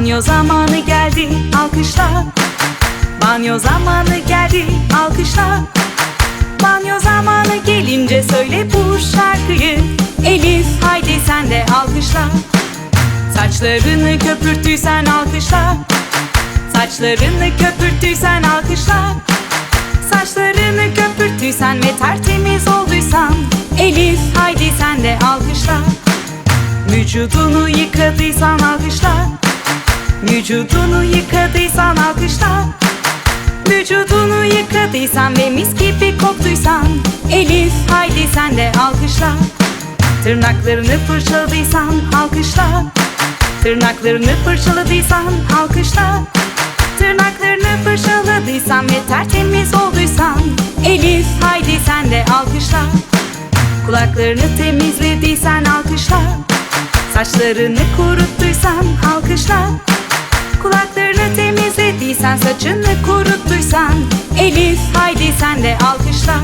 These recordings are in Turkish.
Banyo zamanı geldi alkışla. Banyo zamanı geldi alkışla. Banyo zamanı gelince söyle bu şarkıyı. Elif haydi sen de alkışla. Saçlarını köpürttüysen alkışla. Saçlarını köpürttüysen alkışla. Saçlarını köpürttüysen ve tertemiz olduysan. Elif haydi sen de alkışla. Vücudunu yıkadıysan alkışla Vücudunu yıkadıysan alkışla. Vücudunu yıkadıysan ve mis gibi koktuysan Elif haydi sen de alkışla. Tırnaklarını fırçaladıysan alkışla. Tırnaklarını fırçaladıysan alkışla. Tırnaklarını fırçaladıysan ve tertemiz olduysan Elif haydi sen de alkışla. Kulaklarını temizlediysen alkışla. Saçlarını kuruttuysan alkışla temizlediysen saçını kuruttuysan Elif haydi sen de alkışla.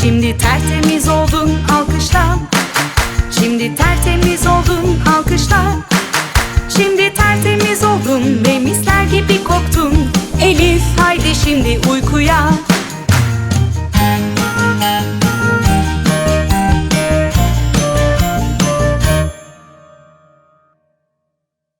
Şimdi tertemiz oldun alkışla. Şimdi tertemiz oldun alkışla